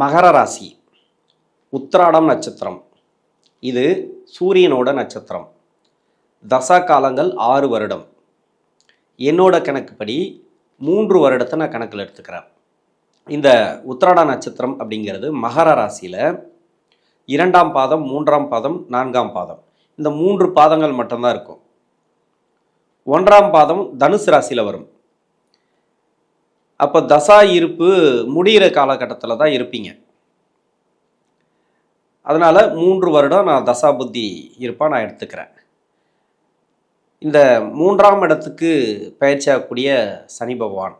மகர ராசி உத்திராடம் நட்சத்திரம். இது சூரியனோட நட்சத்திரம். தசா காலங்கள் ஆறு வருடம். என்னோட கணக்குப்படி மூன்று வருடத்தை நான் கணக்கில் எடுத்துக்கிறேன். இந்த உத்திராட நட்சத்திரம் அப்படிங்கிறது மகர ராசியில் இரண்டாம் பாதம் மூன்றாம் பாதம் நான்காம் பாதம். இந்த மூன்று பாதங்கள் மட்டும்தான் இருக்கும். ஒன்றாம் பாதம் தனுசு ராசியில் வரும். அப்போ தசா இருப்பு முடிகிற காலகட்டத்தில் தான் இருப்பீங்க. அதனால் மூன்று வருடம் நான் தசா புத்தி இருப்பாக நான் எடுத்துக்கிறேன். இந்த மூன்றாம் இடத்துக்கு பயிற்சியாகக்கூடிய சனி பகவான்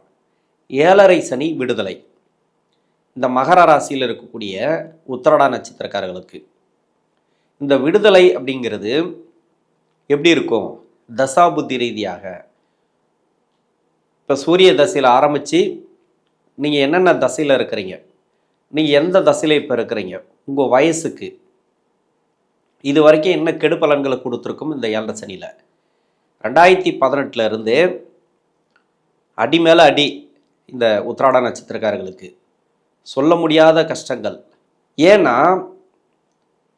ஏழரை சனி விடுதலை. இந்த மகர ராசியில் இருக்கக்கூடிய உத்தரடா நட்சத்திரக்காரர்களுக்கு இந்த விடுதலை அப்படிங்கிறது எப்படி இருக்கும்? தசா புத்தி ரீதியாக இப்போ சூரிய தசையில் ஆரம்பித்து நீங்கள் என்னென்ன தசையில் இருக்கிறீங்க? நீங்கள் எந்த தசையில் இப்போ இருக்கிறீங்க? உங்கள் வயசுக்கு இது வரைக்கும் என்ன கெடு பலன்களை கொடுத்துருக்கும் இந்த ஏழரை சனியில்? ரெண்டாயிரத்தி பதினெட்டுல இருந்து அடி மேலே அடி இந்த உத்ராட நட்சத்திரக்காரர்களுக்கு சொல்ல முடியாத கஷ்டங்கள். ஏன்னா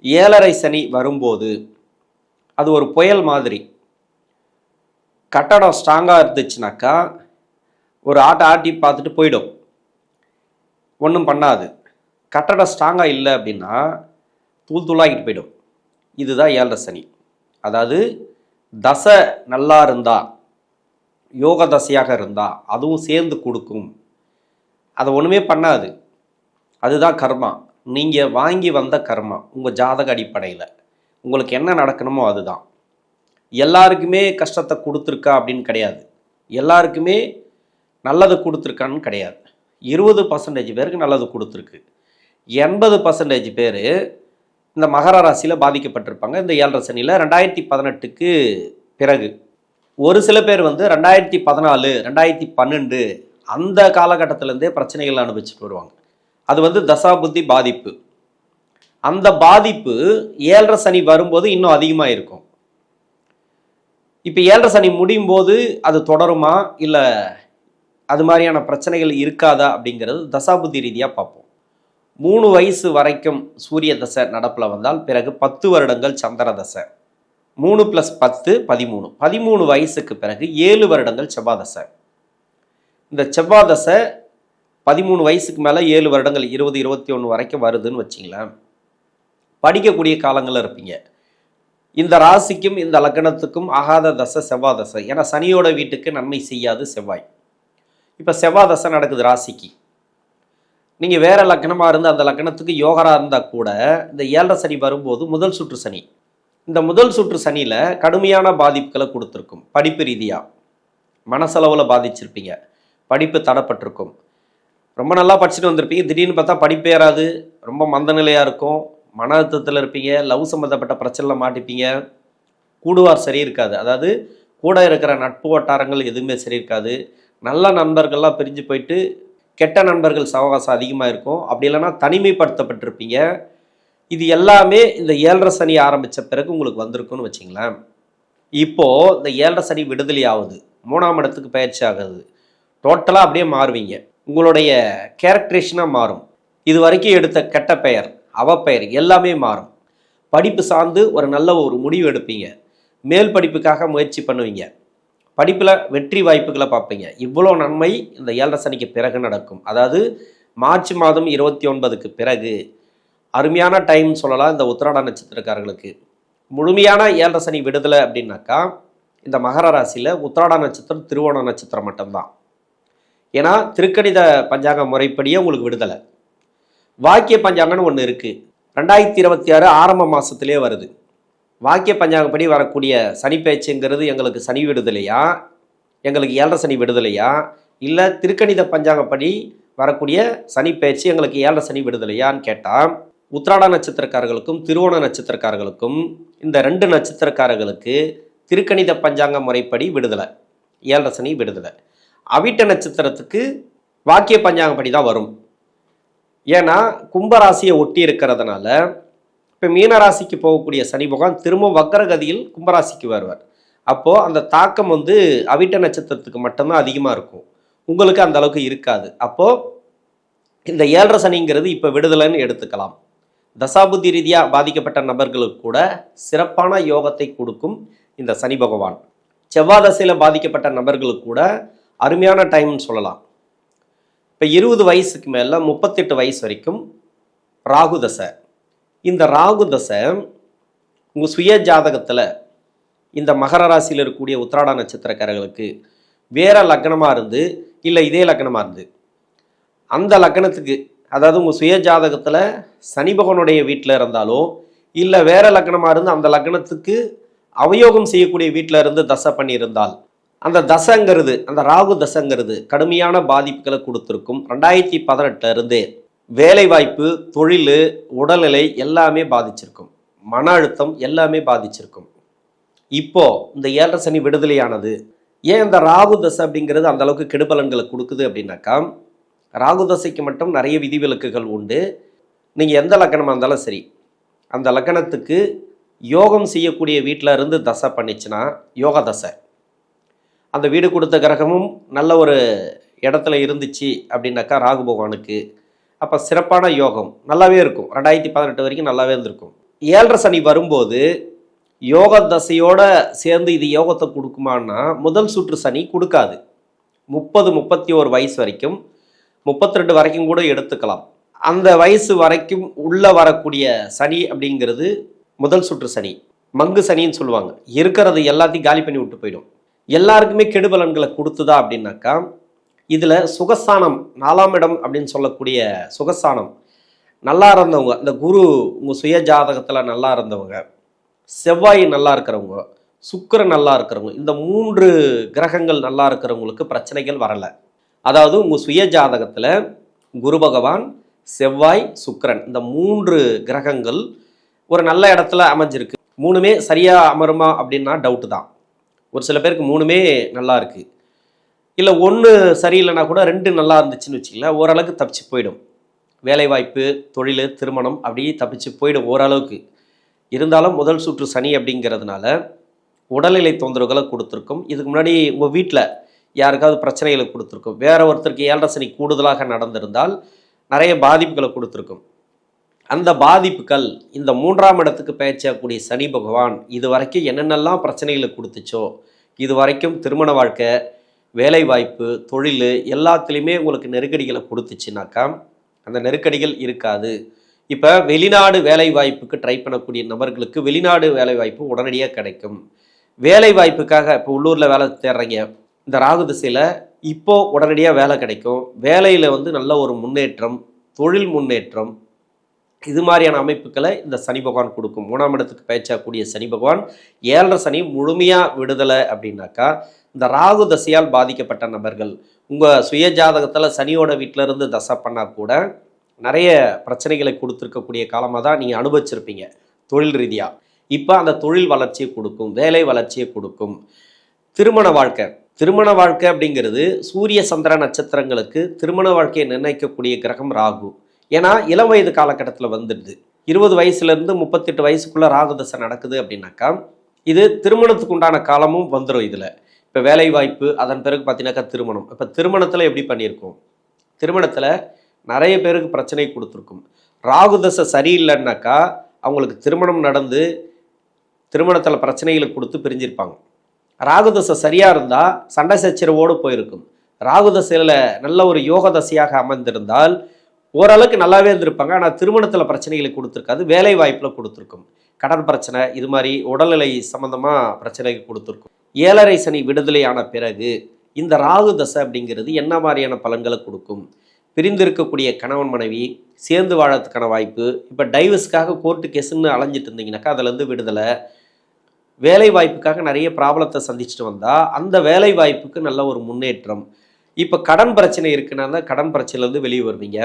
ஏழரை சனி வரும்போது அது ஒரு புயல் மாதிரி. கட்டடம் ஸ்ட்ராங்காக இருந்துச்சுனாக்கா ஒரு ஆட்டை ஆட்டி பார்த்துட்டு போயிடும். ஒன்றும் பண்ணாது. கட்டடம் ஸ்ட்ராங்காக இல்லை அப்படின்னா தூள் தூளாகிட்டு போயிடும். இதுதான் ஏழரை சனி. அதாவது தசை நல்லா இருந்தா யோக தசையாக இருந்தா அதுவும் சேர்ந்து கொடுக்கும். அதை ஒன்றுமே பண்ணாது. அதுதான் கர்மா. நீங்கள் வாங்கி வந்த கர்மா உங்கள் ஜாதக அடிப்படையில். உங்களுக்கு என்ன நடக்கணுமோ அதுதான். எல்லாருக்குமே கஷ்டத்தை கொடுத்துருக்கா அப்படின்னு கிடையாது. எல்லாருக்குமே நல்லது கொடுத்துருக்கான்னு கிடையாது. இருபது பர்சன்டேஜ் பேருக்கு நல்லது கொடுத்துருக்கு. எண்பது பர்சன்டேஜ் பேர் இந்த மகர ராசியில் பாதிக்கப்பட்டிருப்பாங்க. இந்த ஏழரை சனியில் ரெண்டாயிரத்தி பதினெட்டுக்கு பிறகு. ஒரு சில பேர் வந்து ரெண்டாயிரத்தி பதினாலு ரெண்டாயிரத்தி பன்னெண்டு அந்த காலகட்டத்திலேருந்தே பிரச்சனைகள் அனுபவிச்சுட்டு வருவாங்க. அது வந்து தசாபுத்தி பாதிப்பு. அந்த பாதிப்பு ஏழரை சனி வரும்போது இன்னும் அதிகமாக இருக்கும். இப்போ ஏழரை சனி முடியும் போது அது தொடருமா? இல்லை அது மாதிரியான பிரச்சனைகள் இருக்காதா அப்படிங்கிறது தசாபுத்தி ரீதியாக பார்ப்போம். மூணு வயசு வரைக்கும் சூரிய தசை நடப்பில் வந்தால் பிறகு பத்து வருடங்கள் சந்திர தசை. மூணு ப்ளஸ் பத்து பதிமூணு. பதிமூணு வயசுக்கு பிறகு ஏழு வருடங்கள் செவ்வாதசை இந்த செவ்வாதசை பதிமூணு வயசுக்கு மேலே ஏழு வருடங்கள் இருபது இருபத்தி ஒன்று வரைக்கும் வருதுன்னு வச்சிங்களேன். படிக்கக்கூடிய காலங்களில் இருப்பீங்க. இந்த ராசிக்கும் இந்த லக்னத்துக்கும் ஆகாத தசை செவ்வாதசை ஏன்னா சனியோட வீட்டுக்கு நன்மை செய்யாது செவ்வாய். இப்போ செவ்வாய் தசை நடக்குது ராசிக்கு. நீங்கள் வேற லக்னமாக இருந்து அந்த லக்னத்துக்கு யோகராக இருந்தால் கூட இந்த ஏழரை சனி வரும்போது முதல் சுற்று சனி. இந்த முதல் சுற்று சனியில் கடுமையான பாதிப்புகளை கொடுத்துருக்கும். படிப்பு ரீதியாக மனசளவில் பாதிச்சிருப்பீங்க. படிப்பு தடப்பட்டிருக்கும். ரொம்ப நல்லா படிச்சுட்டு வந்திருப்பீங்க. திடீர்னு பார்த்தா படிப்பு ஏறாது ரொம்ப மந்த நிலையாக இருக்கும். மன அழுத்தத்தில் இருப்பீங்க லவ் சம்மந்தப்பட்ட பிரச்சனையில் மாட்டிப்பீங்க. கூடுவார் சரி இருக்காது. அதாவது கூட இருக்கிற நட்பு வட்டாரங்கள் எதுவுமே சரி இருக்காது. நல்ல நண்பர்கள்லாம் பிரிஞ்சு போயிட்டு கெட்ட நண்பர்கள் சவகாசம் அதிகமாக இருக்கும். அப்படி இல்லைன்னா தனிமைப்படுத்தப்பட்டிருப்பீங்க. இது எல்லாமே இந்த ஏழரை சனி ஆரம்பித்த பிறகு உங்களுக்கு வந்திருக்குன்னு வச்சிங்களேன். இப்போது இந்த ஏழரை சனி விடுதலை ஆகுது மூணாம் இடத்துக்கு பயிற்சி ஆகுது. டோட்டலாக அப்படியே மாறுவீங்க. உங்களுடைய கேரக்டரேஷனாக மாறும். இது வரைக்கும் எடுத்த கெட்ட பெயர் அவப்பெயர் எல்லாமே மாறும். படிப்பு சார்ந்து ஒரு நல்ல ஒரு முடிவு எடுப்பீங்க. மேல் படிப்புக்காக முயற்சி பண்ணுவீங்க. படிப்பில் வெற்றி வாய்ப்புகளை பார்ப்பீங்க. இவ்வளோ நன்மை இந்த ஏழரை சனிக்கு பிறகு நடக்கும். அதாவது மார்ச் மாதம் இருபத்தி ஒன்பதுக்கு பிறகு அருமையான டைம் சொல்லலாம் இந்த உத்திராட நட்சத்திரக்காரர்களுக்கு. முழுமையான ஏழரை சனி விடுதலை அப்படின்னாக்கா இந்த மகர ராசியில் உத்திராட நட்சத்திரம் திருவோண நட்சத்திரம் மட்டும்தான். ஏன்னா திருக்கணித பஞ்சாங்க முறைப்படியே உங்களுக்கு விடுதலை. வாக்கிய பஞ்சாங்கன்னு ஒன்று இருக்குது ரெண்டாயிரத்தி இருபத்தி ஆறு ஆரம்ப மாதத்துலேயே வருது. வாக்கிய பஞ்சாங்கப்படி வரக்கூடிய சனி பேச்சுங்கிறது எங்களுக்கு சனி விடுதலையா? எங்களுக்கு ஏழரை சனி விடுதலையா? இல்லை திருக்கணித பஞ்சாங்கப்படி வரக்கூடிய சனி பேச்சு எங்களுக்கு ஏழரை சனி விடுதலையான்னு கேட்டால் உத்ராட நட்சத்திரக்காரர்களுக்கும் திருவோண நட்சத்திரக்காரர்களுக்கும் இந்த ரெண்டு நட்சத்திரக்காரர்களுக்கு திருக்கணித பஞ்சாங்க முறைப்படி விடுதலை. ஏழரை சனி விடுதலை. அவிட்ட நட்சத்திரத்துக்கு வாக்கிய பஞ்சாங்கப்படி தான் வரும். ஏன்னா கும்பராசியை ஒட்டி இருக்கிறதுனால இப்போ மீனராசிக்கு போகக்கூடிய சனி பகவான் திரும்ப வக்கரகதியில் கும்பராசிக்கு வருவார். அப்போது அந்த தாக்கம் வந்து அவிட்ட நட்சத்திரத்துக்கு மட்டும்தான் அதிகமாக இருக்கும். உங்களுக்கு அந்த அளவுக்கு இருக்காது. அப்போது இந்த ஏழரை சனிங்கிறது இப்போ விடுதலைன்னு எடுத்துக்கலாம். தசாபுத்தி ரீதியாக பாதிக்கப்பட்ட நபர்களுக்கு கூட சிறப்பான யோகத்தை கொடுக்கும் இந்த சனி பகவான். செவ்வாய் தசையில் பாதிக்கப்பட்ட நபர்களுக்கு கூட அருமையான டைம்னு சொல்லலாம். இப்போ இருபது வயசுக்கு மேலே முப்பத்தெட்டு வயசு வரைக்கும் ராகு தசை. இந்த ராகு தசை உங்கள் சுய ஜாதகத்தில் இந்த மகர ராசியில் இருக்கக்கூடிய உத்திராட நட்சத்திரக்காரர்களுக்கு வேற லக்னமாக இருந்து இல்லை இதே லக்னமாக இருந்து அந்த லக்னத்துக்கு அதாவது உங்கள் சுய ஜாதகத்தில் சனி பகவனுடைய வீட்டில் இருந்தாலோ இல்லை வேற லக்னமாக இருந்து அந்த லக்னத்துக்கு அவயோகம் செய்யக்கூடிய வீட்டில் இருந்து தசை பண்ணியிருந்தால் அந்த தசைங்கிறது அந்த ராகு தசைங்கிறது கடுமையான பாதிப்புகளை கொடுத்துருக்கும். ரெண்டாயிரத்தி பதினெட்டுல இருந்து வேலைவாய்ப்பு தொழில் உடல்நிலை எல்லாமே பாதிச்சிருக்கும். மன அழுத்தம் எல்லாமே பாதிச்சிருக்கும். இப்போ இந்த ஏழரை சனி விடுதலையானது ஏன் இந்த ராகு தசை அப்படிங்கிறது அந்த அளவுக்கு கெடுபலன்களை கொடுக்குது அப்படின்னாக்கா ராகு தசைக்கு மட்டும் நிறைய விதிவிலக்குகள் உண்டு. நீங்கள் எந்த லக்கணமாக இருந்தாலும் சரி அந்த லக்கணத்துக்கு யோகம் செய்யக்கூடிய வீட்டில் இருந்து தசை பண்ணிச்சுன்னா யோக தசை. அந்த வீடு கொடுத்த கிரகமும் நல்ல ஒரு இடத்துல இருந்துச்சு அப்படின்னாக்கா ராகு பகவானுக்கு அப்போ சிறப்பான யோகம் நல்லாவே இருக்கும். ரெண்டாயிரத்தி பதினெட்டு வரைக்கும் நல்லாவே இருந்திருக்கும். ஏழரை சனி வரும்போது யோக தசையோட சேர்ந்து இது யோகத்தை கொடுக்குமான்னா முதல் சுற்று சனி கொடுக்காது. முப்பது முப்பத்தி ஒரு வயசு வரைக்கும் முப்பத்தி ரெண்டு வரைக்கும் கூட எடுத்துக்கலாம். அந்த வயசு வரைக்கும் உள்ளே வரக்கூடிய சனி அப்படிங்கிறது முதல் சுற்று சனி. மங்கு சனின்னு சொல்லுவாங்க. இருக்கிறது எல்லாத்தையும் காலி பண்ணி விட்டு போயிடும். எல்லாருக்குமே கெடுபலன்களை கொடுத்துதா அப்படின்னாக்கா இதில் சுகஸ்தானம் நாலாம் இடம் அப்படின்னு சொல்லக்கூடிய சுகஸ்தானம். நல்லா இருந்தவங்க இந்த குரு உங்கள் சுய ஜாதகத்தில் நல்லா இருந்தவங்க செவ்வாய் நல்லா இருக்கிறவங்க சுக்கிரன் நல்லா இருக்கிறவங்க இந்த மூன்று கிரகங்கள் நல்லா இருக்கிறவங்களுக்கு பிரச்சனைகள் வரலை. அதாவது உங்கள் சுய ஜாதகத்தில் குரு பகவான் செவ்வாய் சுக்கரன் இந்த மூன்று கிரகங்கள் ஒரு நல்ல இடத்துல அமைஞ்சிருக்கு. மூணுமே சரியாக அமருமா அப்படின்னா டவுட்டு தான். ஒரு சில பேருக்கு மூணுமே நல்லா இருக்குது இல்லை ஒன்று சரியில்லைனா கூட ரெண்டு நல்லா இருந்துச்சுன்னு வச்சுக்கல ஓரளவுக்கு தப்பிச்சு போயிடும். வேலைவாய்ப்பு தொழில் திருமணம் அப்படியே தப்பிச்சு போயிடும் ஓரளவுக்கு. இருந்தாலும் முதல் சுற்று சனி அப்படிங்கிறதுனால உடல்நிலை தொந்தரவுகளை கொடுத்துருக்கும். இதுக்கு முன்னாடி உங்கள் வீட்டில் யாருக்காவது பிரச்சனைகளை கொடுத்துருக்கும். வேற ஒருத்தருக்கு ஏழரை சனி கூடுதலாக நடந்திருந்தால் நிறைய பாதிப்புகளை கொடுத்துருக்கும். அந்த பாதிப்புகள் இந்த மூன்றாம் இடத்துக்கு பேச்சக்கூடிய சனி பகவான் இது வரைக்கும் என்னென்னலாம் பிரச்சனைகளை கொடுத்துச்சோ இது வரைக்கும் திருமண வாழ்க்கை வேலைவாய்ப்பு தொழில் எல்லாத்துலேயுமே உங்களுக்கு நெருக்கடிகளை கொடுத்துச்சுனாக்கா அந்த நெருக்கடிகள் இருக்காது. இப்போ வெளிநாடு வேலைவாய்ப்புக்கு ட்ரை பண்ணக்கூடிய நபர்களுக்கு வெளிநாடு வேலைவாய்ப்பு உடனடியாக கிடைக்கும். வேலைவாய்ப்புக்காக இப்போ உள்ளூரில் வேலை தேடுறீங்க. இந்த ராகு திசையில் இப்போது உடனடியாக வேலை கிடைக்கும். வேலையில் வந்து நல்ல ஒரு முன்னேற்றம் தொழில் முன்னேற்றம் இது மாதிரியான அமைப்புகளை இந்த சனி பகவான் கொடுக்கும். மூணாம் இடத்துக்கு பயிற்சியாகக்கூடிய சனி பகவான் ஏழரை சனி முழுமையாக விடுதலை அப்படின்னாக்கா இந்த ராகு தசையால் பாதிக்கப்பட்ட நபர்கள் உங்கள் சுய ஜாதகத்தில் சனியோட வீட்டிலருந்து தசை பண்ணால் கூட நிறைய பிரச்சனைகளை கொடுத்துருக்கக்கூடிய காலமாக தான் நீங்கள் அனுபவிச்சிருப்பீங்க தொழில் ரீதியாக இப்போ அந்த தொழில் வளர்ச்சியை கொடுக்கும் வேலை வளர்ச்சியை கொடுக்கும். திருமண வாழ்க்கை. திருமண வாழ்க்கை அப்படிங்கிறது சூரிய சந்திர நட்சத்திரங்களுக்கு திருமண வாழ்க்கையை நிர்ணயிக்கக்கூடிய கிரகம் ராகு. ஏன்னா இளம் வயது காலகட்டத்தில் வந்துடுது. இருபது வயசுலேருந்து முப்பத்தெட்டு வயசுக்குள்ளே ராகுதசை நடக்குது அப்படின்னாக்கா இது திருமணத்துக்கு உண்டான காலமும் வந்துடும் இதில். இப்போ வேலை வாய்ப்பு அதன் பிறகு பார்த்தீங்கன்னாக்கா திருமணம். இப்போ திருமணத்தில் எப்படி பண்ணியிருக்கோம்? திருமணத்தில் நிறைய பேருக்கு பிரச்சனை கொடுத்துருக்கும். ராகுதசை சரியில்லைன்னாக்கா அவங்களுக்கு திருமணம் நடந்து திருமணத்தில் பிரச்சனைகளை கொடுத்து பிரிஞ்சிருப்பாங்க. ராகுதசை சரியாக இருந்தால் சண்டை சச்சரவோடு போயிருக்கும். ராகுதசையில் நல்ல ஒரு யோக தசையாக அமைந்திருந்தால் ஓரளவுக்கு நல்லாவே இருந்திருப்பாங்க. ஆனால் திருமணத்தில் பிரச்சனைகளை கொடுத்துருக்காது. வேலை வாய்ப்பில் கொடுத்துருக்கும். கடன் பிரச்சனை இது மாதிரி உடல்நிலை சம்மந்தமாக பிரச்சனைகள் கொடுத்துருக்கும். ஏழரை சனி விடுதலையான பிறகு இந்த ராகு தசை அப்படிங்கிறது என்ன மாதிரியான பலன்களை கொடுக்கும்? பிரிந்திருக்கக்கூடிய கணவன் மனைவி சேர்ந்து வாழறதுக்கான வாய்ப்பு இப்போ டைவர்ஸ்க்காக கோர்ட்டு கேஸுன்னு அலைஞ்சிட்டு இருந்தீங்கனாக்கா அதுலேருந்து விடுதலை. வேலை வாய்ப்புக்காக நிறைய ப்ராப்ளத்தை சந்திச்சுட்டு வந்தால் அந்த வேலை வாய்ப்புக்கு நல்ல ஒரு முன்னேற்றம். இப்போ கடன் பிரச்சனை இருக்குன்னா தான் கடன் பிரச்சனையிலேருந்து வெளியே வருவீங்க.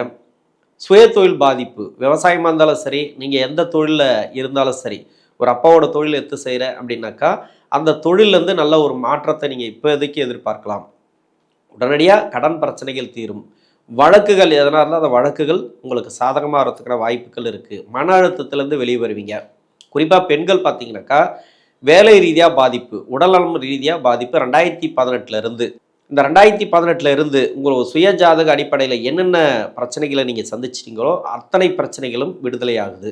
சுய தொழில் பாதிப்பு விவசாயமாக இருந்தாலும் சரி நீங்கள் எந்த தொழிலில் இருந்தாலும் சரி ஒரு அப்பாவோட தொழில் எடுத்து செய்கிற அப்படின்னாக்கா அந்த தொழிலேருந்து நல்ல ஒரு மாற்றத்தை நீங்கள் இப்போதைக்கு எதிர்பார்க்கலாம்? உடனடியாக கடன் பிரச்சனைகள் தீரும். வழக்குகள் எதனா இருந்தால் அந்த வழக்குகள் உங்களுக்கு சாதகமாக வரதுக்கான வாய்ப்புகள் இருக்குது மன அழுத்தத்துலேருந்து வெளியே வருவீங்க. குறிப்பாக பெண்கள் பார்த்தீங்கன்னாக்கா வேலை ரீதியாக பாதிப்பு உடல்நலம் ரீதியாக பாதிப்பு ரெண்டாயிரத்தி பதினெட்டுலேருந்து இந்த ரெண்டாயிரத்தி பதினெட்டுல இருந்து உங்களோட சுய ஜாதக அடிப்படையில் என்னென்ன பிரச்சனைகளை நீங்கள் சந்திச்சிட்டீங்களோ அத்தனை பிரச்சனைகளும் விடுதலை ஆகுது.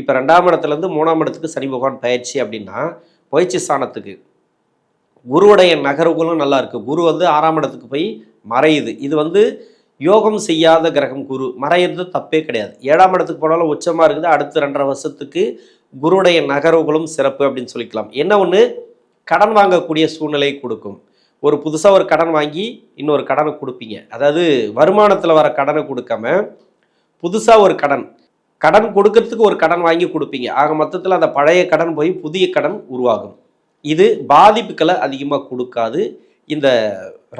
இப்போ ரெண்டாம் இடத்துலேருந்து மூணாம் இடத்துக்கு சனி பகவான் பயிற்சி அப்படின்னா பயிற்சி ஸ்தானத்துக்கு குருவுடைய நகர்வுகளும் நல்லா இருக்குது குரு வந்து ஆறாம் இடத்துக்கு போய் மறையுது. இது வந்து யோகம் செய்யாத கிரகம் குரு. மறையிறது தப்பே கிடையாது. ஏழாம் இடத்துக்கு போனாலும் உச்சமாக இருக்குது. அடுத்த ரெண்டரை வருஷத்துக்கு குருவுடைய நகர்வுகளும் சிறப்பு அப்படின்னு சொல்லிக்கலாம். என்ன ஒன்று கடன் வாங்கக்கூடிய சூழ்நிலை கொடுக்கும். ஒரு புதுசாக ஒரு கடன் வாங்கி இன்னொரு கடனை கொடுப்பீங்க. அதாவது வருமானத்தில் வர கடனை கொடுக்காம புதுசாக ஒரு கடன் கடன் கொடுக்கறதுக்கு ஒரு கடன் வாங்கி கொடுப்பீங்க. ஆக மொத்தத்தில் அந்த பழைய கடன் போய் புதிய கடன் உருவாகும். இது பாதிப்புகளை அதிகமாக கொடுக்காது இந்த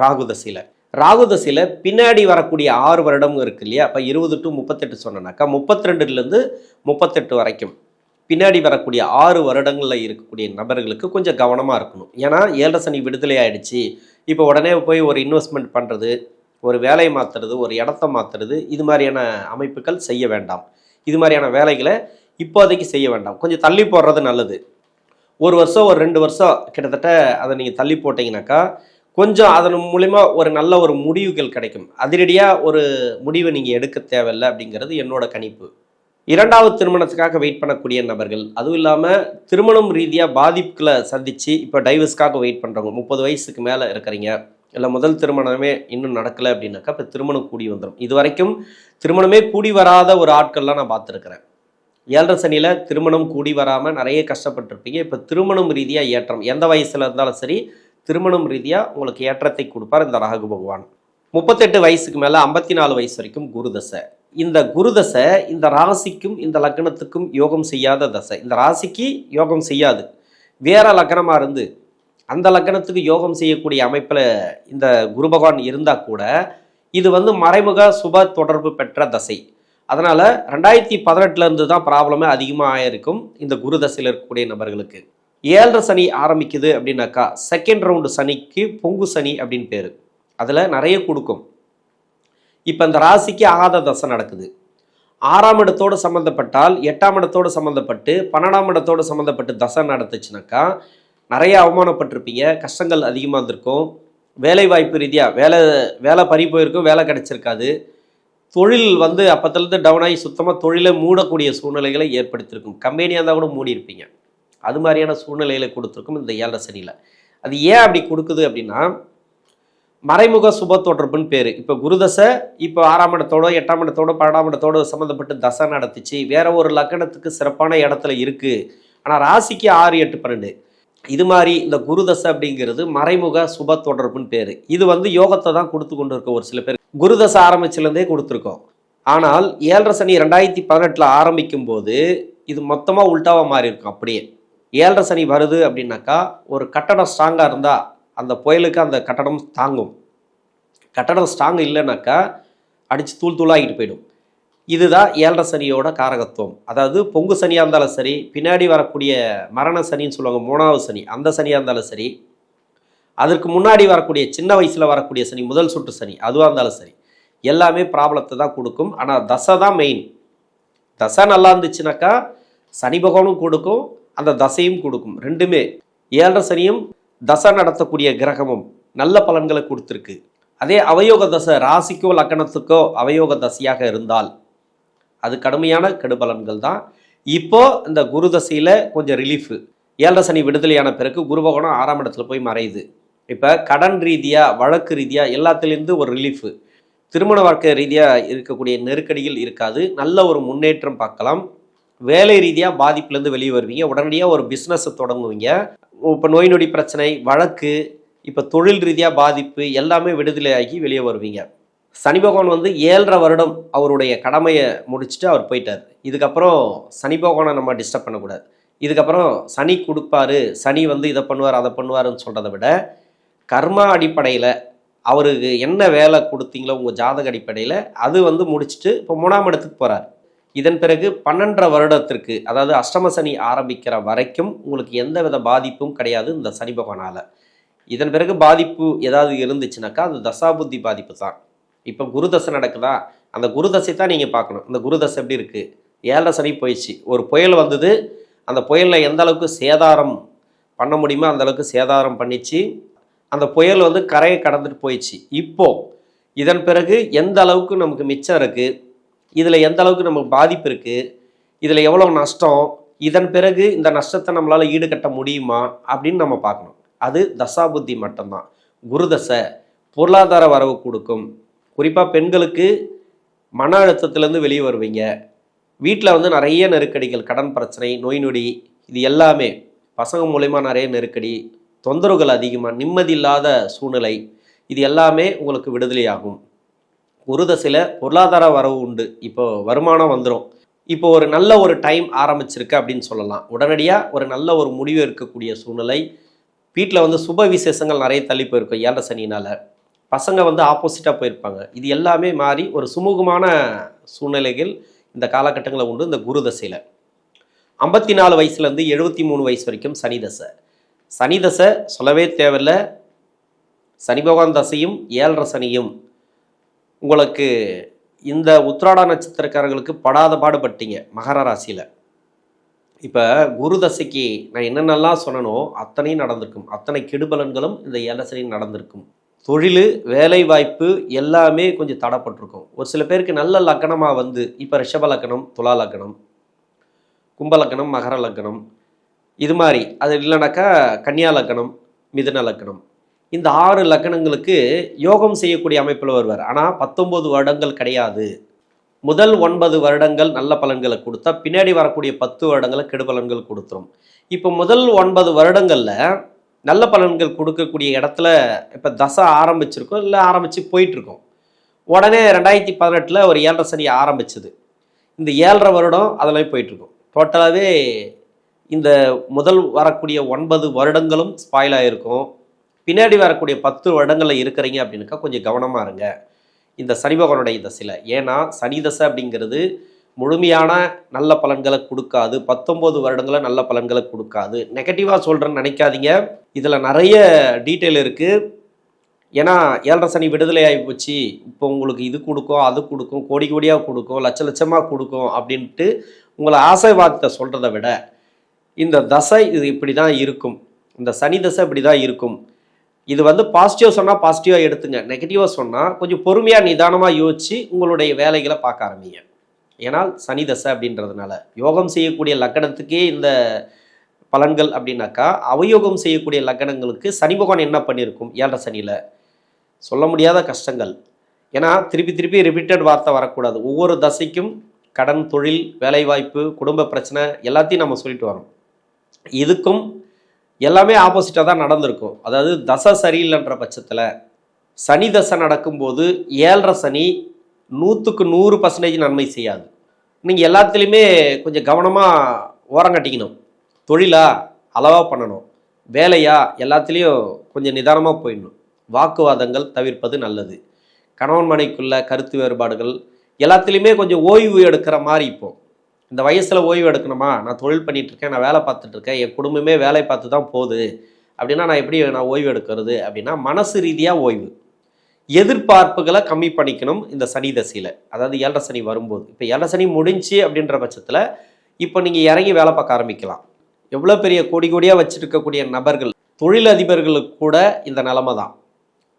ராகுதசையில் ராகுதசையில் பின்னாடி வரக்கூடிய ஆறு வருடம் இருக்கு இல்லையா? அப்போ இருபது டு முப்பத்தெட்டு சொன்னனாக்கா முப்பத்தி ரெண்டுலேருந்து முப்பத்தெட்டு வரைக்கும். பின்னாடி வரக்கூடிய ஆறு வருடங்களில் இருக்கக்கூடிய நபர்களுக்கு கொஞ்சம் கவனமாக இருக்கணும். ஏன்னா ஏழரை சனி விடுதலை ஆயிடுச்சு. இப்போ உடனே போய் ஒரு இன்வெஸ்ட்மெண்ட் பண்ணுறது ஒரு வேலையை மாற்றுறது ஒரு இடத்த மாற்றுறது இது மாதிரியான அமைப்புகள் செய்ய வேண்டாம். இது மாதிரியான வேலைகளை இப்போதைக்கு செய்ய வேண்டாம். கொஞ்சம் தள்ளி போடுறது நல்லது. ஒரு வருஷம் ஒரு ரெண்டு வருஷம் கிட்டத்தட்ட அதை நீங்கள் தள்ளி போட்டிங்கனாக்கா கொஞ்சம் அதன் மூலிமா ஒரு நல்ல ஒரு முடிவுகள் கிடைக்கும். அதிரடியாக ஒரு முடிவை நீங்கள் எடுக்க தேவையில்லை அப்படிங்கிறது என்னோட கணிப்பு. இரண்டாவது திருமணத்துக்காக வெயிட் பண்ணக்கூடிய நபர்கள் அதுவும் இல்லாமல் திருமணம் ரீதியாக பாதிப்புகளை சந்தித்து இப்போ டைவர்ஸ்க்காக வெயிட் பண்ணுறவங்க முப்பது வயசுக்கு மேலே இருக்கிறீங்க இல்லை முதல் திருமணமே இன்னும் நடக்கலை அப்படின்னாக்கா இப்போ திருமணம் கூடி வந்துடும் இது வரைக்கும் திருமணமே கூடி வராத ஒரு ஆட்கள்லாம் நான் பார்த்துருக்குறேன். ஏழரை சனியில் திருமணம் கூடி வராமல் நிறைய கஷ்டப்பட்டிருப்பீங்க இப்போ திருமணம் ரீதியாக ஏற்றம் எந்த வயசில் இருந்தாலும் சரி திருமணம் ரீதியாக உங்களுக்கு ஏற்றத்தை கொடுப்பார் இந்த ராகு பகவான். முப்பத்தெட்டு வயசுக்கு மேலே ஐம்பத்தி நாலு வயசு வரைக்கும் குருதசை இந்த குரு தசை இந்த ராசிக்கும் இந்த லக்னத்துக்கும் யோகம் செய்யாத தசை. இந்த ராசிக்கு யோகம் செய்யாது. வேற லக்னமாக இருந்து அந்த லக்னத்துக்கு யோகம் செய்யக்கூடிய அமைப்பில் இந்த குரு பகவான் இருந்தால் கூட இது வந்து மறைமுக சுப தொடர்பு பெற்ற தசை. அதனால் ரெண்டாயிரத்தி பதினெட்டுலேருந்து தான் ப்ராப்ளமே அதிகமாக ஆயிருக்கும் இந்த குரு தசையில் இருக்கக்கூடிய நபர்களுக்கு. ஏழரை சனி ஆரம்பிக்குது அப்படின்னாக்கா செகண்ட் ரவுண்டு சனிக்கு பொங்கு சனி அப்படின்னு பேர். அதில் நிறைய கொடுக்கும். இப்போ இந்த ராசிக்கு ஆகாத தசை நடக்குது. ஆறாம் இடத்தோடு சம்மந்தப்பட்டால் எட்டாம் இடத்தோடு சம்மந்தப்பட்டு பன்னெண்டாம் இடத்தோடு சம்மந்தப்பட்டு தசை நடத்துச்சுனாக்கா நிறைய அவமானப்பட்டிருப்பீங்க. கஷ்டங்கள் அதிகமாக இருந்திருக்கும். வேலை வாய்ப்பு ரீதியாக வேலை வேலை பறி போயிருக்கும் வேலை கிடச்சிருக்காது. தொழில் வந்து அப்பத்துலேருந்து டவுன் ஆகி சுத்தமாக தொழிலை மூடக்கூடிய சூழ்நிலைகளை ஏற்படுத்தியிருக்கும். கம்பெனியாக இருந்தால் கூட மூடியிருப்பீங்க அது மாதிரியான சூழ்நிலைகளை கொடுத்துருக்கும் இந்த ஏழரை சனியில். அது ஏன் அப்படி கொடுக்குது அப்படின்னா மறைமுக சுப தொடர்புன்னு பேர். இப்போ குருதசை இப்போ ஆறாம் இடத்தோட எட்டாம் இடத்தோட பன்னெண்டாம் இடத்தோட சம்மந்தப்பட்டு தசை நடத்துச்சு வேற ஒரு லக்கணத்துக்கு சிறப்பான இடத்துல இருக்குது ஆனால் ராசிக்கு ஆறு எட்டு பன்னெண்டு. இது மாதிரி இந்த குருதசை அப்படிங்கிறது மறைமுக சுப தொடர்புன்னு பேர். இது வந்து யோகத்தை தான் கொடுத்து கொண்டு இருக்க ஒரு சில பேர். குருதசை ஆரம்பிச்சிலேருந்தே கொடுத்துருக்கோம். ஆனால் ஏழரை சனி ரெண்டாயிரத்தி பதினெட்டில் ஆரம்பிக்கும் போது இது மொத்தமாக உல்ட்டாவாக மாறி இருக்கும் அப்படியே. ஏழரை சனி வருது அப்படின்னாக்கா ஒரு கட்டடம் ஸ்ட்ராங்காக இருந்தால் அந்த புயலுக்கு அந்த கட்டடம் தாங்கும். கட்டடம் ஸ்ட்ராங் இல்லைனாக்கா அடித்து தூள் தூளாகிட்டு போயிடும். இதுதான் ஏழரை சனியோட காரகத்துவம். அதாவது பொங்கு சனியாக இருந்தாலும் சரி பின்னாடி வரக்கூடிய மரண சனின்னு சொல்லுவாங்க மூணாவது சனி. அந்த சனியாக இருந்தாலும் சரி அதற்கு முன்னாடி வரக்கூடிய சின்ன வயசில் வரக்கூடிய சனி முதல் சுற்று சனி அதுவாக இருந்தாலும் சரி எல்லாமே ப்ராப்ளத்தை தான் கொடுக்கும். ஆனால் தசை தான் மெயின் தசை நல்லா இருந்துச்சுனாக்கா சனி பகவானும் கொடுக்கும் அந்த தசையும் கொடுக்கும். ரெண்டுமே. ஏழரை சனியும் தசை நடத்தக்கூடிய கிரகமும் நல்ல பலன்களை கொடுத்துருக்கு. அதே அவயோக தசை ராசிக்கோ லக்கணத்துக்கோ அவயோக தசையாக இருந்தால் அது கடுமையான கெடுபலன்கள் தான். இப்போ இந்த குரு தசையில் கொஞ்சம் ரிலீஃபு ஏழரை சனி விடுதலையான பிறகு குருபகோணம் ஆறாம் இடத்துல போய் மறையுது. இப்போ கடன் ரீதியாக வழக்கு ரீதியாக எல்லாத்துலேருந்து ஒரு ரிலீஃபு திருமண வாழ்க்கை ரீதியாக இருக்கக்கூடிய நெருக்கடிகள் இருக்காது. நல்ல ஒரு முன்னேற்றம் பார்க்கலாம். வேலை ரீதியாக பாதிப்புலேருந்து வெளியே வருவீங்க. உடனடியாக ஒரு பிஸ்னஸை தொடங்குவீங்க. இப்போ நோய் நொடி பிரச்சனை வழக்கு இப்போ தொழில் ரீதியாக பாதிப்பு எல்லாமே விடுதலையாகி வெளியே வருவீங்க. சனி பகவான் வந்து ஏழரை வருடம் அவருடைய கடமையை முடிச்சுட்டு அவர் போயிட்டார். இதுக்கப்புறம் சனி பகவானை நம்ம டிஸ்டர்ப் பண்ணக்கூடாது. இதுக்கப்புறம் சனி கொடுப்பாரு சனி வந்து இதை பண்ணுவார் அதை பண்ணுவாருன்னு சொல்கிறத விட கர்மா அடிப்படையில் அவருக்கு என்ன வேலை கொடுத்தீங்களோ உங்கள் ஜாதக அடிப்படையில் அது வந்து முடிச்சுட்டு இப்போ மூணாம் இடத்துக்கு போகிறார் இதன் பிறகு பன்னெண்டரை வருடத்திற்கு அதாவது அஷ்டம சனி ஆரம்பிக்கிற வரைக்கும் உங்களுக்கு எந்த வித பாதிப்பும் கிடையாது இந்த சனி பகவானால். இதன் பிறகு பாதிப்பு ஏதாவது இருந்துச்சுனாக்கா அது தசாபுத்தி பாதிப்பு தான். இப்போ குருதசை நடக்குதா? அந்த குருதசை தான் நீங்கள் பார்க்கணும். இந்த குருதசை எப்படி இருக்குது ஏழரை சனி போயிடுச்சு. ஒரு புயல் வந்தது அந்த புயலில் எந்த அளவுக்கு சேதாரம் பண்ண முடியுமோ அந்த அளவுக்கு சேதாரம் பண்ணிச்சு. அந்த புயல் வந்து கரையை கடந்துட்டு போயிடுச்சு. இப்போது இதன் பிறகு எந்த அளவுக்கு நமக்கு மிச்சம் இருக்குது இதில் எந்த அளவுக்கு நமக்கு பாதிப்பு இருக்குது இதில் எவ்வளோ நஷ்டம் இதன் பிறகு இந்த நஷ்டத்தை நம்மளால் ஈடுகட்ட முடியுமா அப்படின்னு நம்ம பார்க்கணும். அது தசாபுத்தி மட்டும்தான். குருதசை பொருளாதார வரவு கொடுக்கும். குறிப்பாக பெண்களுக்கு மன அழுத்தத்திலேருந்து வெளியே வருவீங்க. வீட்டில் வந்து நிறைய நெருக்கடிகள் கடன் பிரச்சனை நோய் நொடி இது எல்லாமே. பசங்க மூலயமா நிறைய நெருக்கடி தொந்தரவுகள் அதிகமாக நிம்மதி இல்லாத சூழ்நிலை இது எல்லாமே உங்களுக்கு விடுதலையாகும். ஒரு தசையில் பொருளாதார வரவு உண்டு. இப்போ வருமானம் வந்துடும் இப்போ ஒரு நல்ல ஒரு டைம் ஆரம்பிச்சிருக்கு அப்படின்னு சொல்லலாம். உடனடியாக ஒரு நல்ல ஒரு முடிவு இருக்கக்கூடிய சூழ்நிலை. வீட்டில் வந்து சுப விசேஷங்கள் நிறைய தள்ளி போயிருக்கும் ஏழரை சனினால் பசங்க வந்து ஆப்போசிட்டாக போயிருப்பாங்க. இது எல்லாமே மாறி ஒரு சுமூகமான சூழ்நிலைகள் இந்த காலகட்டங்களில் உண்டு இந்த குரு தசையில். ஐம்பத்தி நாலு வயசுலேருந்து எழுபத்தி மூணு வயசு வரைக்கும் சனி தசை. சனி தசை சொல்லவே தேவையில்ல. சனி பகவான் தசையும் ஏழரை சனியும். உங்களுக்கு இந்த உத்திராட நட்சத்திரக்காரர்களுக்கு படாத பாடுபட்டீங்க மகர ராசியில். இப்போ குரு தசைக்கு நான் என்னென்னலாம் சொன்னனோ அத்தனையும் நடந்திருக்கும். அத்தனை கெடுபலன்களும் இந்த ஏலசனையும் நடந்திருக்கும். தொழில் வேலை வாய்ப்பு எல்லாமே கொஞ்சம் தடப்பட்டிருக்கும். ஒரு சில பேருக்கு நல்ல லக்கணமாக வந்து இப்போ ரிஷப லக்கணம் துலா லக்கணம் கும்ப லக்கணம் மகர லக்கணம் இது மாதிரி. அது இல்லைனாக்கா கன்னியா லக்கணம் மிதுன லக்கணம். இந்த ஆறு லக்கணங்களுக்கு யோகம் செய்யக்கூடிய அமைப்பில் வருவார் ஆனால் பத்தொம்போது வருடங்கள் கிடையாது. முதல் ஒன்பது வருடங்கள் நல்ல பலன்களை கொடுத்தா பின்னாடி வரக்கூடிய பத்து வருடங்களை கெடுபலன்கள் கொடுத்துரும். இப்போ முதல் ஒன்பது வருடங்களில் நல்ல பலன்கள் கொடுக்கக்கூடிய இடத்துல இப்போ தசை ஆரம்பிச்சிருக்கோம் இல்லை ஆரம்பித்து போயிட்டுருக்கோம். உடனே ரெண்டாயிரத்தி பதினெட்டில் ஒரு ஏழரை சனி ஆரம்பிச்சது. இந்த ஏழரை வருடம் அதில் போயிட்டுருக்கோம். டோட்டலாகவே இந்த முதல் வரக்கூடிய ஒன்பது வருடங்களும் ஸ்பாயில் ஆகிருக்கும் பின்னாடி வரக்கூடிய பத்து வருடங்களில் இருக்கிறீங்க அப்படின்னாக்கா கொஞ்சம் கவனமாக இருங்க. இந்த சனி பகவானுடைய தசையில் ஏன்னா சனி தசை அப்படிங்கிறது முழுமையான நல்ல பலன்களை கொடுக்காது. பத்தொம்போது வருடங்களை நல்ல பலன்களை கொடுக்காது. நெகட்டிவாக சொல்கிறேன்னு நினைக்காதீங்க. இதில் நிறைய டீட்டெயில் இருக்குது ஏன்னா ஏழரை சனி விடுதலை ஆகி போச்சு. இப்போ உங்களுக்கு இது கொடுக்கும் அது கொடுக்கும் கோடி கோடியாக கொடுக்கும் லட்ச லட்சமாக கொடுக்கும் அப்படின்ட்டு உங்களை ஆசை வார்த்தை சொல்கிறத விட இந்த தசை இது இப்படி தான் இருக்கும். இந்த சனி தசை இப்படி தான் இருக்கும். இது வந்து பாசிட்டிவ் சொன்னால் பாசிட்டிவாக எடுத்துங்க. நெகட்டிவாக சொன்னால் கொஞ்சம் பொறுமையாக நிதானமாக யோசித்து உங்களுடைய வேலைகளை பார்க்க ஆரம்பிங்க. ஏன்னால் சனி தசை அப்படின்றதுனால. யோகம் செய்யக்கூடிய லக்கணத்துக்கே இந்த பலன்கள் அப்படின்னாக்கா அவயோகம் செய்யக்கூடிய லக்கணங்களுக்கு சனி பகவான் என்ன பண்ணியிருக்கும் ஏழரை சனியில். சொல்ல முடியாத கஷ்டங்கள். ஏன்னா திருப்பி திருப்பி ரிப்பீட்டட் வார்த்தை வரக்கூடாது. ஒவ்வொரு தசைக்கும் கடன் தொழில் வேலைவாய்ப்பு குடும்ப பிரச்சனை எல்லாத்தையும் நம்ம சொல்லிட்டு வரோம் இதுக்கும் எல்லாமே ஆப்போசிட்டாக தான் நடந்திருக்கும். அதாவது தசை சரியில்லைன்ற பட்சத்தில் சனி தசை நடக்கும்போது ஏழரை சனி நூற்றுக்கு நூறு பர்சன்டேஜ் நன்மை செய்யாது. நீங்கள் எல்லாத்துலேயுமே கொஞ்சம் கவனமாக ஓரம் கட்டிக்கணும். தொழிலா அளவாக பண்ணணும். வேலையா எல்லாத்துலேயும் கொஞ்சம் நிதானமாக போயிடணும். வாக்குவாதங்கள் தவிர்ப்பது நல்லது. கணவன் மனைக்குள்ள கருத்து வேறுபாடுகள் எல்லாத்துலேயுமே கொஞ்சம் ஓய்வு எடுக்கிற மாதிரி இப்போது இந்த வயசில் ஓய்வு எடுக்கணுமா? நான் தொழில் பண்ணிகிட்ருக்கேன் இருக்கேன் நான் வேலை பார்த்துட்டு இருக்கேன் என் குடும்பமே வேலை பார்த்து தான் போகுது. அப்படின்னா நான் எப்படி நான் ஓய்வு எடுக்கிறது? அப்படின்னா மனசு ரீதியாக ஓய்வு. எதிர்பார்ப்புகளை கம்மி பண்ணிக்கணும் இந்த சனி தசையில். அதாவது ஏழரை சனி வரும்போது. இப்போ ஏழரை சனி முடிஞ்சு அப்படின்ற பட்சத்தில் இப்போ நீங்கள் இறங்கி வேலை பார்க்க ஆரம்பிக்கலாம். எவ்வளோ பெரிய கோடி கோடியாக வச்சுருக்கக்கூடிய நபர்கள் தொழிலதிபர்களுக்கு கூட இந்த நிலமை தான்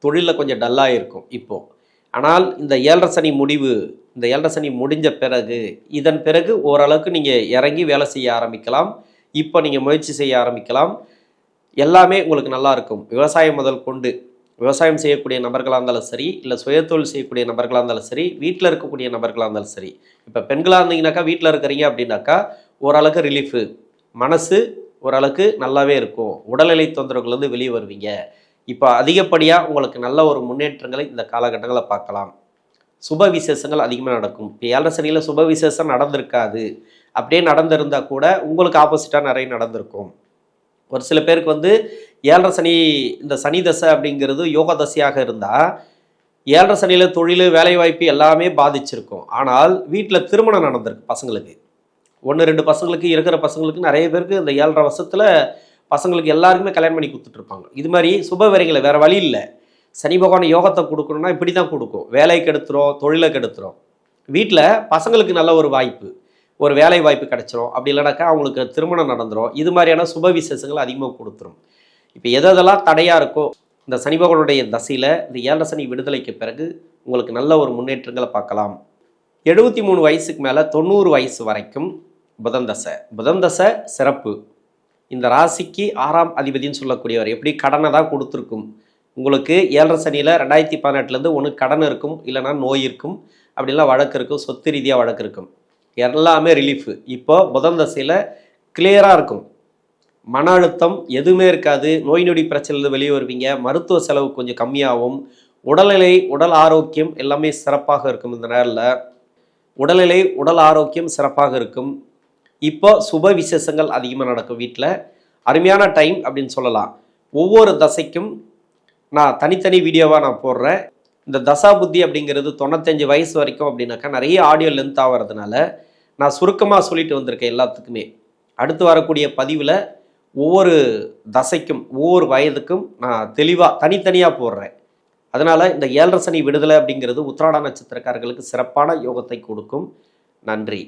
தொழிலில் கொஞ்சம் டல்லாக இருக்கும் இப்போது ஆனால் இந்த ஏழரை சனி முடிவு இந்த ஏழரை சனி முடிஞ்ச பிறகு இதன் பிறகு ஓரளவுக்கு நீங்கள் இறங்கி வேலை செய்ய ஆரம்பிக்கலாம். இப்போ நீங்கள் முயற்சி செய்ய ஆரம்பிக்கலாம். எல்லாமே உங்களுக்கு நல்லா இருக்கும். விவசாயம் முதல் கொண்டு விவசாயம் செய்யக்கூடிய நபர்களாக இருந்தாலும் சரி இல்லை சுயத்தொழில் செய்யக்கூடிய நபர்களாக இருந்தாலும் சரி வீட்டில் இருக்கக்கூடிய நபர்களாக இருந்தாலும் சரி. இப்போ பெண்களாக இருந்தீங்கன்னாக்கா வீட்டில் இருக்கிறீங்க அப்படின்னாக்கா ஓரளவுக்கு ரிலீஃபு மனசு ஓரளவுக்கு நல்லாவே இருக்கும். உடல்நிலை தொந்தரவுகள்லேருந்து வெளியே வருவீங்க. இப்போ அதிகப்படியாக உங்களுக்கு நல்ல ஒரு முன்னேற்றங்களை இந்த காலகட்டங்களை பார்க்கலாம். சுப விசேஷங்கள் அதிகமாக நடக்கும். இப்போ ஏழரை சனியில் சுப விசேஷம் நடந்திருக்காது. அப்படியே நடந்திருந்தால் கூட உங்களுக்கு ஆப்போசிட்டாக நிறைய நடந்திருக்கும். ஒரு சில பேருக்கு வந்து ஏழரை சனி இந்த சனி தசை அப்படிங்கிறது யோக தசையாக இருந்தால் ஏழரை சனியில் தொழில் வேலைவாய்ப்பு எல்லாமே பாதிச்சிருக்கும். ஆனால் வீட்டில் திருமணம் நடந்திருக்கு பசங்களுக்கு. ஒன்று ரெண்டு பசங்களுக்கு இருக்கிற பசங்களுக்கு நிறைய பேருக்கு இந்த ஏழரை வருஷத்தில் பசங்களுக்கு எல்லாருக்குமே கல்யாணம் பண்ணி கொடுத்துட்ருப்பாங்க இது மாதிரி சுப விரைகளை வேறு வழி இல்லை. சனி பகவான் யோகத்தை கொடுக்கணும்னா இப்படி தான் கொடுக்கும். வேலை கெடுத்துரும் தொழிலை கெடுத்துரும். வீட்டில் பசங்களுக்கு நல்ல ஒரு வாய்ப்பு. ஒரு வேலை வாய்ப்பு கிடச்சிரும். அப்படி இல்லைனாக்கா அவங்களுக்கு திருமணம் நடந்துடும் இது மாதிரியான சுப விசேஷங்கள் அதிகமாக கொடுத்துரும். இப்போ எதெல்லாம் தடையாக இருக்கோ இந்த சனி பகவானுடைய தசையில் இந்த ஏழரை சனி விடுதலைக்கு பிறகு உங்களுக்கு நல்ல ஒரு முன்னேற்றங்களை பார்க்கலாம். எழுபத்தி மூணு வயசுக்கு மேலே தொண்ணூறு வயசு வரைக்கும் புதன் தசை. புதன் தசை சிறப்பு. இந்த ராசிக்கு ஆறாம் அதிபதின்னு சொல்லக்கூடியவர் எப்படி கடனை தான் கொடுத்துருக்கும். உங்களுக்கு ஏழரை சனியில் ரெண்டாயிரத்தி பதினெட்டுலேருந்து ஒன்று கடன் இருக்கும் இல்லைனா நோய் இருக்கும் அப்படிலாம் வழக்கு இருக்கும் சொத்து ரீதியாக வழக்கு இருக்கும். எல்லாமே ரிலீஃபு இப்போ முதல் தசையில் கிளியராக இருக்கும். மன அழுத்தம் எதுவுமே இருக்காது. நோய் நொடி பிரச்சனையிலிருந்து வெளியே வருவீங்க. மருத்துவ செலவு கொஞ்சம் கம்மியாகும். உடல்நிலை உடல் ஆரோக்கியம் எல்லாமே சிறப்பாக இருக்கும் இந்த நேரில் உடல்நிலை உடல் ஆரோக்கியம் சிறப்பாக இருக்கும். இப்போ சுப விசேஷங்கள் அதிகமாக நடக்கும் வீட்டில் அருமையான டைம் அப்படின்னு சொல்லலாம். ஒவ்வொரு தசைக்கும் நான் தனித்தனி வீடியோவாக நான் போடுறேன். இந்த தசா புத்தி அப்படிங்கிறது தொண்ணூத்தஞ்சு வயசு வரைக்கும் அப்படின்னாக்கா நிறைய ஆடியோ லென்த் ஆகிறதுனால நான் சுருக்கமாக சொல்லிட்டு வந்திருக்கேன் எல்லாத்துக்குமே. அடுத்து வரக்கூடிய பதிவில் ஒவ்வொரு தசைக்கும் ஒவ்வொரு வயதுக்கும் நான் தெளிவாக தனித்தனியாக போடுறேன். அதனால் இந்த ஏழரை சனி விடுதலை அப்படிங்கிறது உத்திராட நட்சத்திரக்காரர்களுக்கு சிறப்பான யோகத்தை கொடுக்கும். நன்றி.